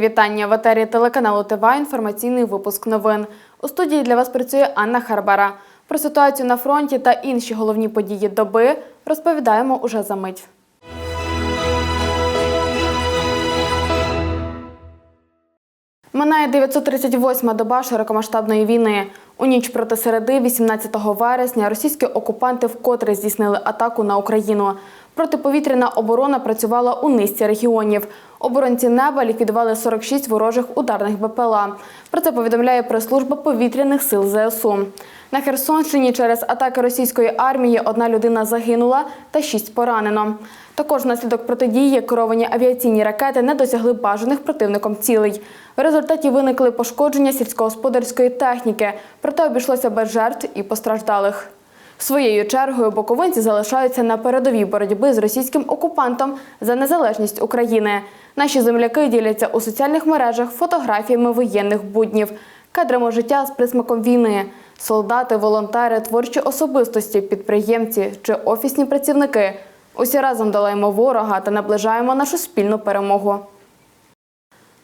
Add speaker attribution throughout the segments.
Speaker 1: Вітання в етері телеканалу ТВА. Інформаційний випуск новин. У студії для вас працює Анна Харбара. Про ситуацію на фронті та інші головні події доби розповідаємо уже за мить. Минає 938-ма доба широкомасштабної війни. У ніч проти середи, 18 вересня, російські окупанти вкотре здійснили атаку на Україну. Протиповітряна оборона працювала у низці регіонів. Оборонці неба ліквідували 46 ворожих ударних БПЛА. Про це повідомляє прес-служба повітряних сил ЗСУ. На Херсонщині через атаки російської армії одна людина загинула та шість поранено. Також внаслідок протидії керовані авіаційні ракети не досягли бажаних противником цілей. В результаті виникли пошкодження сільськогосподарської техніки, проте обійшлося без жертв і постраждалих. Своєю чергою боковинці залишаються на передовій боротьби з російським окупантом за незалежність України. Наші земляки діляться у соціальних мережах фотографіями воєнних буднів, кадрами життя з присмаком війни. Солдати, волонтери, творчі особистості, підприємці чи офісні працівники. Усі разом долаємо ворога та наближаємо нашу спільну перемогу.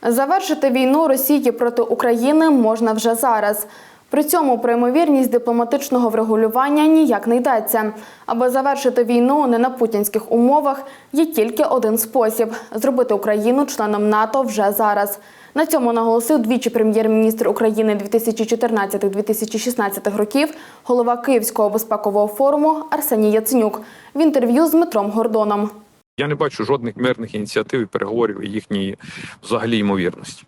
Speaker 1: Завершити війну Росії проти України можна вже зараз. При цьому про ймовірність дипломатичного врегулювання ніяк не йдеться. Аби завершити війну не на путінських умовах, є тільки один спосіб зробити Україну членом НАТО вже зараз. На цьому наголосив двічі прем'єр-міністр України 2014-2016 років, голова Київського безпекового форуму Арсеній Яценюк в інтерв'ю з Дмитром Гордоном.
Speaker 2: Я не бачу жодних мирних ініціатив і переговорів і їхньої взагалі ймовірності.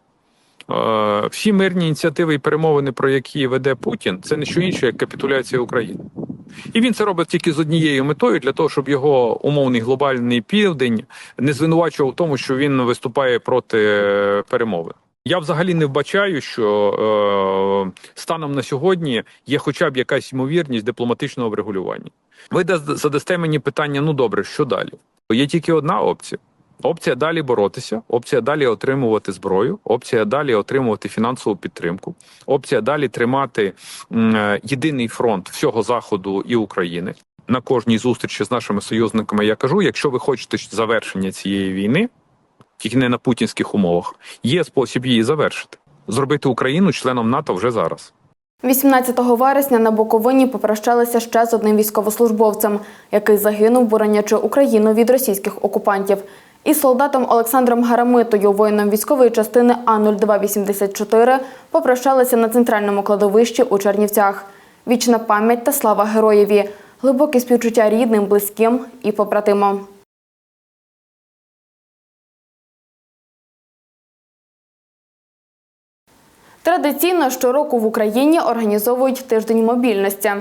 Speaker 2: Е, Всі мирні ініціативи і перемовини, про які веде Путін, це не що інше, як капітуляція України. І він це робить тільки з однією метою для того, щоб його умовний глобальний південь не звинувачував в тому, що він виступає проти е, перемовин. Я взагалі не вбачаю, що е, станом на сьогодні є хоча б якась ймовірність дипломатичного врегулювання. Ви дас- задасте мені питання: ну добре, що далі? Є тільки одна опція. Опція далі боротися, опція далі отримувати зброю, опція далі отримувати фінансову підтримку, опція далі тримати е, єдиний фронт всього заходу і України. На кожній зустрічі з нашими союзниками я кажу: якщо ви хочете завершення цієї війни, тільки не на путінських умовах, є спосіб її завершити. Зробити Україну членом НАТО вже зараз.
Speaker 1: 18 вересня на Буковині попрощалися ще з одним військовослужбовцем, який загинув, боронячи Україну від російських окупантів. Із солдатом Олександром Гарамитою, воїном військової частини А-0284, попрощалися на центральному кладовищі у Чернівцях. Вічна пам'ять та слава героєві, глибоке співчуття рідним, близьким і побратимам. Традиційно щороку в Україні організовують тиждень мобільності.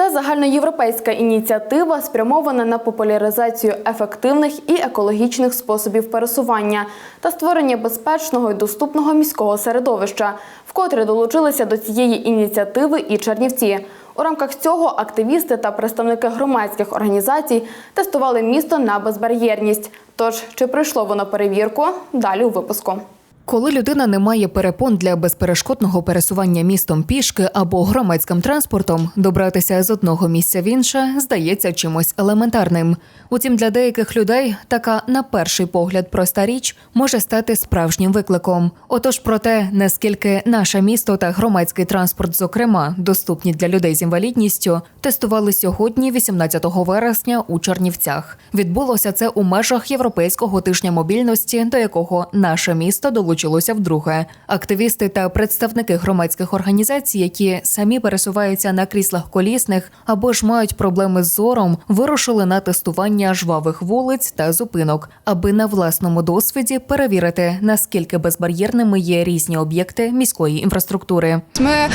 Speaker 1: Це загальноєвропейська ініціатива, спрямована на популяризацію ефективних і екологічних способів пересування та створення безпечного і доступного міського середовища, вкотре долучилися до цієї ініціативи і Чернівці. У рамках цього активісти та представники громадських організацій тестували місто на безбар'єрність. Тож, чи пройшло воно перевірку? Далі у випуску.
Speaker 3: Коли людина не має перепон для безперешкодного пересування містом пішки або громадським транспортом, добратися з одного місця в інше здається чимось елементарним. Утім, для деяких людей така, на перший погляд, проста річ може стати справжнім викликом. Отож, про те, наскільки наше місто та громадський транспорт, зокрема, доступні для людей з інвалідністю, тестували сьогодні, 18 вересня, у Чернівцях. Відбулося це у межах європейського тижня мобільності, до якого наше місто долучилося вдруге. Активісти та представники громадських організацій, які самі пересуваються на кріслах колісних або ж мають проблеми з зором, вирушили на тестування жвавих вулиць та зупинок, аби на власному досвіді перевірити, наскільки безбар'єрними є різні об'єкти міської інфраструктури.
Speaker 4: Ми е,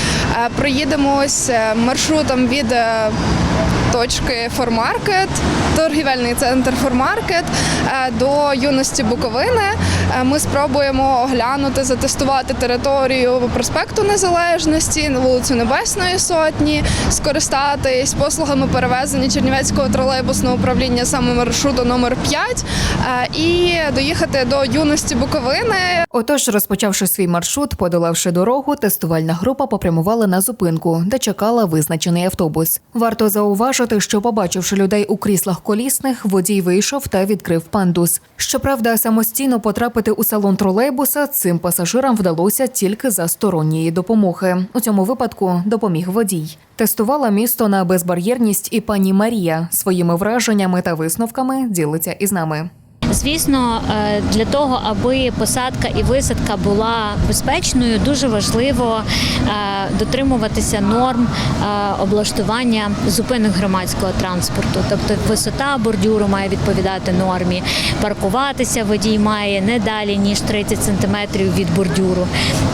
Speaker 4: проїдемо ось е, маршрутом від е, точки Формаркет, торгівельний центр Формаркет е, до юності Буковини. Е, Ми спробуємо оглянути, затестувати територію проспекту Незалежності, вулицю Небесної Сотні, скористатись послугами перевезення Чернівецького тролейбусного управління саме маршруту номер 5 е, і доїхати до юності Буковини.
Speaker 3: Отож, розпочавши свій маршрут, подолавши дорогу, тестувальна група попрямувала на зупинку, де чекала визначений автобус. Варто зауважити, зауважити, що, побачивши людей у кріслах колісних, водій вийшов та відкрив пандус. Щоправда, самостійно потрапити у салон тролейбуса цим пасажирам вдалося тільки за сторонньої допомоги. У цьому випадку допоміг водій. Тестувала місто на безбар'єрність і пані Марія своїми враженнями та висновками ділиться із нами.
Speaker 5: Звісно, е, для того, аби посадка і висадка була безпечною, дуже важливо е, дотримуватися норм е, облаштування зупинок громадського транспорту. Тобто висота бордюру має відповідати нормі, паркуватися водій має не далі ніж 30 сантиметрів від бордюру.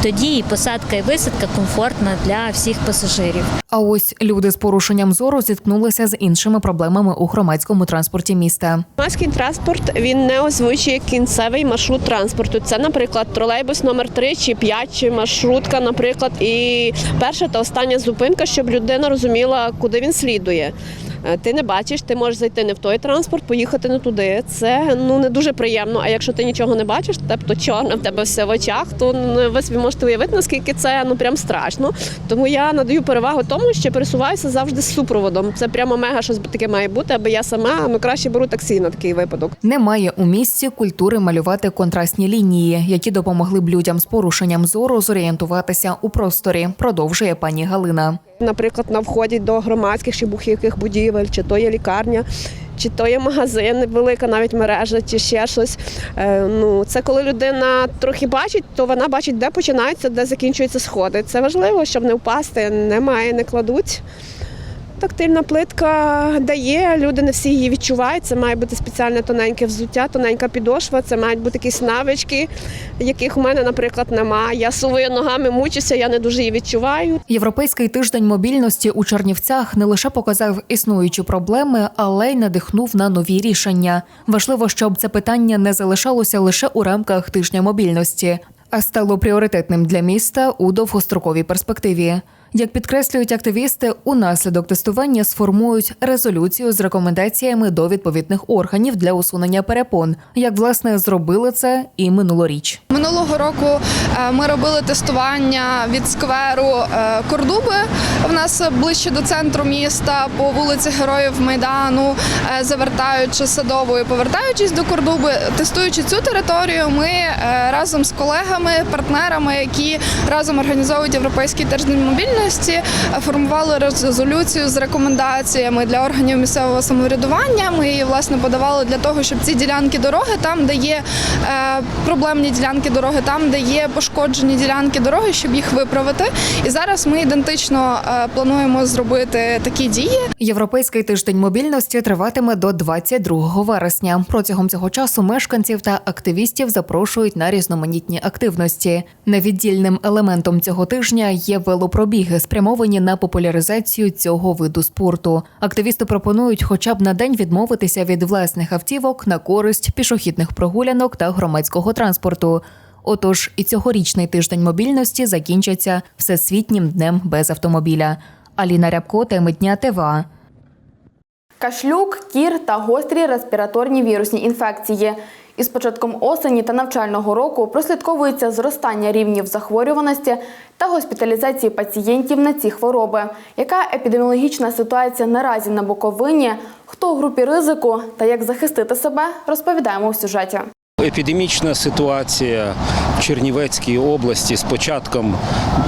Speaker 5: Тоді і посадка і висадка комфортна для всіх пасажирів.
Speaker 3: А ось люди з порушенням зору зіткнулися з іншими проблемами у громадському транспорті міста.
Speaker 6: Громадський транспорт він не озвучує кінцевий маршрут транспорту. Це, наприклад, тролейбус номер 3 чи 5, чи маршрутка, наприклад, і перша та остання зупинка, щоб людина розуміла, куди він слідує. Е, Ти не бачиш, ти можеш зайти не в той транспорт, поїхати не туди. Це ну не дуже приємно. А якщо ти нічого не бачиш, тобто чорне в тебе все в очах, то ну, ви собі можете уявити, наскільки це ну прям страшно. Тому я надаю перевагу тому, що пересуваюся завжди з супроводом. Це прямо мега щось таке має бути, аби я сама ну краще беру таксі на такий випадок.
Speaker 3: Немає у місті культури малювати контрастні лінії, які допомогли б людям з порушенням зору зорієнтуватися у просторі. Продовжує пані Галина.
Speaker 6: Наприклад, на вході до громадських чи будь-яких будівель, чи то є лікарня, чи то є магазин, велика навіть мережа, чи ще щось. Е, Ну, це коли людина трохи бачить, то вона бачить, де починаються, де закінчуються сходи. Це важливо, щоб не впасти. Немає, не кладуть. Тактильна плитка дає, люди не всі її відчувають. Це має бути спеціальне тоненьке взуття, тоненька підошва, це мають бути якісь навички, яких у мене, наприклад, немає. Я сувою ногами мучуся, я не дуже її відчуваю.
Speaker 3: Європейський тиждень мобільності у Чернівцях не лише показав існуючі проблеми, але й надихнув на нові рішення. Важливо, щоб це питання не залишалося лише у рамках тижня мобільності, а стало пріоритетним для міста у довгостроковій перспективі. Як підкреслюють активісти, унаслідок тестування сформують резолюцію з рекомендаціями до відповідних органів для усунення перепон, як власне зробили це і минулоріч.
Speaker 4: Минулого року е, ми робили тестування від скверу е, Кордуби. В нас ближче до центру міста по вулиці Героїв Майдану, е, завертаючи садовою, повертаючись до Кордуби, тестуючи цю територію, ми разом з колегами, партнерами, які разом організовують європейський тиждень мобільності, е, формували резолюцію з рекомендаціями для органів місцевого самоврядування. Ми її власне подавали для того, щоб ці ділянки дороги, там, де є е, проблемні ділянки дороги, там, де є пошкоджені ділянки дороги, щоб їх виправити. І зараз ми ідентично е, плануємо зробити такі дії.
Speaker 3: Європейський тиждень мобільності триватиме до 22 вересня. Протягом цього часу мешканців та активістів запрошують на різноманітні активності. Невіддільним елементом цього тижня є велопробіги, спрямовані на популяризацію цього виду спорту. Активісти пропонують, хоча б на день відмовитися від власних автівок на користь пішохідних прогулянок та громадського транспорту. Отож, і цьогорічний тиждень мобільності закінчиться всесвітнім днем без автомобіля. Аліна Рябко, теми дня ТВА.
Speaker 1: Кашлюк, кір та гострі респіраторні вірусні інфекції. Із початком осені та навчального року прослідковується зростання рівнів захворюваності та госпіталізації пацієнтів на ці хвороби. Яка епідеміологічна ситуація наразі на Буковині? Хто у групі ризику та як захистити себе, розповідаємо у сюжеті.
Speaker 7: Епідемічна ситуація в Чернівецькій області з початком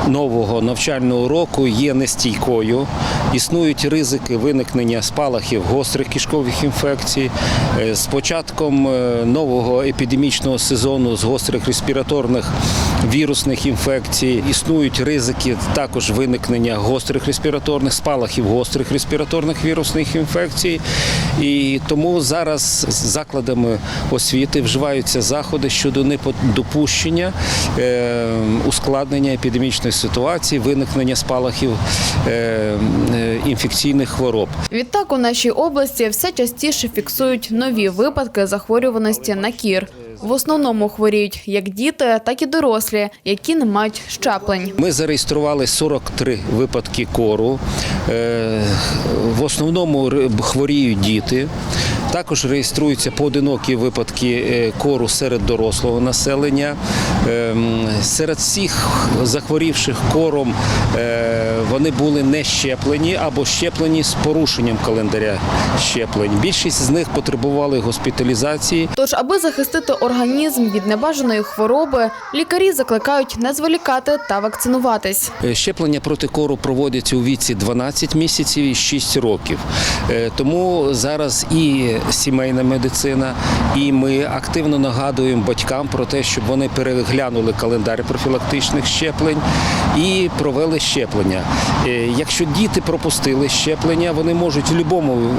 Speaker 7: нового навчального року є нестійкою. Існують ризики виникнення спалахів гострих кишкових інфекцій. Е, З початком е, нового епідемічного сезону з гострих респіраторних вірусних інфекцій існують ризики також виникнення гострих респіраторних спалахів гострих респіраторних вірусних інфекцій. І тому зараз з закладами освіти вживаються заходи щодо недопущення е, ускладнення епідемічної ситуації, виникнення спалахів е, е, інфекційних хвороб.
Speaker 1: Відтак у нашій області все частіше фіксують нові випадки захворюваності на кір. В основному хворіють як діти, так і дорослі, які не мають щеплень.
Speaker 7: Ми зареєстрували 43 випадки кору. Е, В основному хворіють діти. Також реєструються поодинокі випадки е, кору серед дорослого населення. Ем, Серед всіх захворівших кором е, вони були не щеплені або щеплені з порушенням календаря щеплень. Більшість з них потребували госпіталізації.
Speaker 1: Тож, аби захистити організм від небажаної хвороби, лікарі закликають не зволікати та вакцинуватись.
Speaker 7: Е, Щеплення проти кору проводяться у віці 12 місяців і 6 років. Тому зараз і сімейна медицина, і ми активно нагадуємо батькам про те, щоб вони переглянули календар профілактичних щеплень і провели щеплення. Е, Якщо діти пропустили щеплення, вони можуть в будь-якому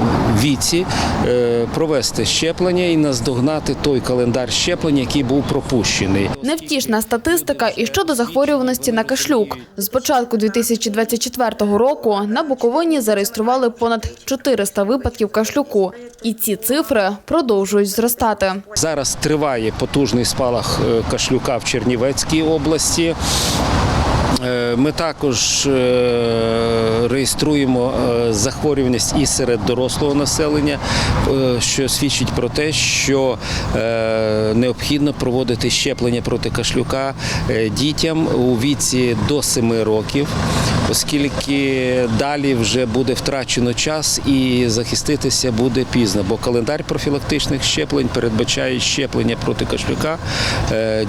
Speaker 7: віці е, провести щеплення і наздогнати той календар щеплень, який був пропущений.
Speaker 1: Невтішна статистика і щодо захворюваності на кашлюк. З початку 2024 року на Буковині зареєстрували понад 400 випадків кашлюку. І ці цифри продовжують зростати.
Speaker 7: Зараз триває потужний спалах е, кашлюка в Чернівецькій області. Е, Ми також е, реєструємо е, захворюваність і серед дорослого населення, що свідчить про те, що необхідно проводити щеплення проти кашлюка дітям у віці до 7 років, оскільки далі вже буде втрачено час і захиститися буде пізно, бо календар профілактичних щеплень передбачає щеплення проти кашлюка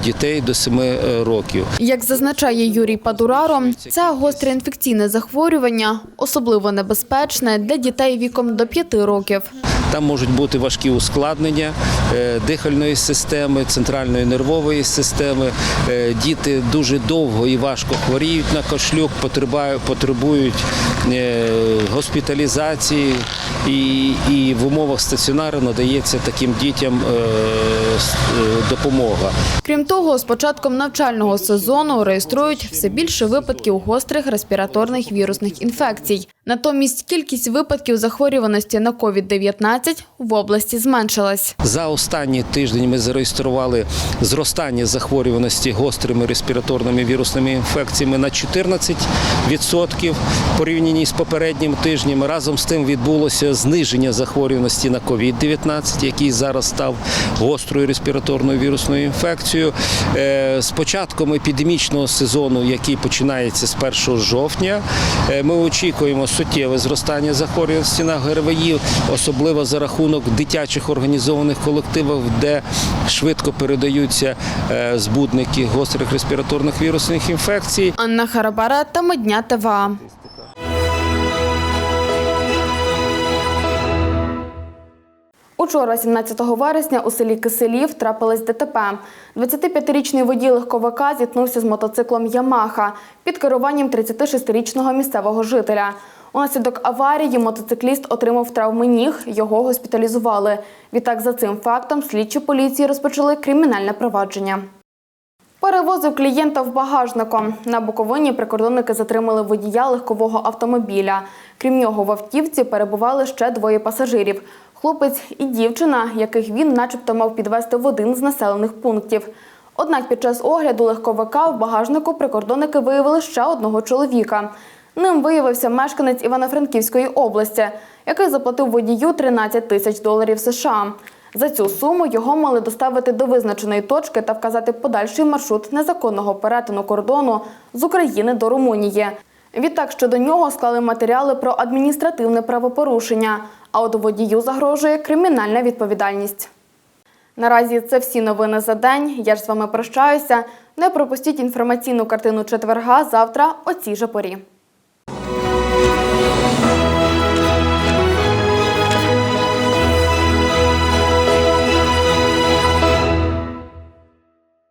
Speaker 7: дітей до 7 років.
Speaker 1: Як зазначає Юрій Падураро, це гостре інфекційне захворювання, особливо небезпечне для дітей віком до 5 років.
Speaker 7: Там можуть бути важкі ускладнення е, дихальної системи, центральної нервової системи. Е, Діти дуже довго і важко хворіють на кашлюк, потребують е, госпіталізації, і, і в умовах стаціонару надається таким дітям допомога.
Speaker 1: Крім того, з початком навчального сезону реєструють все більше випадків гострих респіраторних вірусних інфекцій. Натомість кількість випадків захворюваності на COVID-19 в області зменшилась.
Speaker 7: За останній тиждень ми зареєстрували зростання захворюваності гострими респіраторними вірусними інфекціями на 14% в порівнянні з попереднім тижнем. Разом з тим відбулося зниження захворюваності на COVID-19, який зараз став гострою респіраторною вірусною інфекцією. Е, З початком епідемічного сезону, який починається з 1 жовтня, е, ми очікуємо суттєве зростання захворюваності на ГРВІ, особливо за рахунок дитячих організованих колективів, де швидко передаються е, збудники гострих респіраторних вірусних інфекцій.
Speaker 1: Анна Харабара та Медня ТВА. Учора, 17 вересня, у селі Киселів трапилось ДТП. 25-річний водій легковика зіткнувся з мотоциклом Ямаха під керуванням 36-річного місцевого жителя. Унаслідок аварії мотоцикліст отримав травми ніг, його госпіталізували. Відтак за цим фактом слідчі поліції розпочали кримінальне провадження. Перевозив клієнта в багажнику. На Буковині прикордонники затримали водія легкового автомобіля. Крім нього, в автівці перебували ще двоє пасажирів – хлопець і дівчина, яких він начебто мав підвезти в один з населених пунктів. Однак під час огляду легковика в багажнику прикордонники виявили ще одного чоловіка. Ним виявився мешканець Івано-Франківської області, який заплатив водію 13 тисяч доларів США. За цю суму його мали доставити до визначеної точки та вказати подальший маршрут незаконного перетину кордону з України до Румунії. Відтак щодо нього склали матеріали про адміністративне правопорушення, а от водію загрожує кримінальна відповідальність. Наразі це всі новини за день. Я ж з вами прощаюся. Не пропустіть інформаційну картину четверга завтра о цій же порі.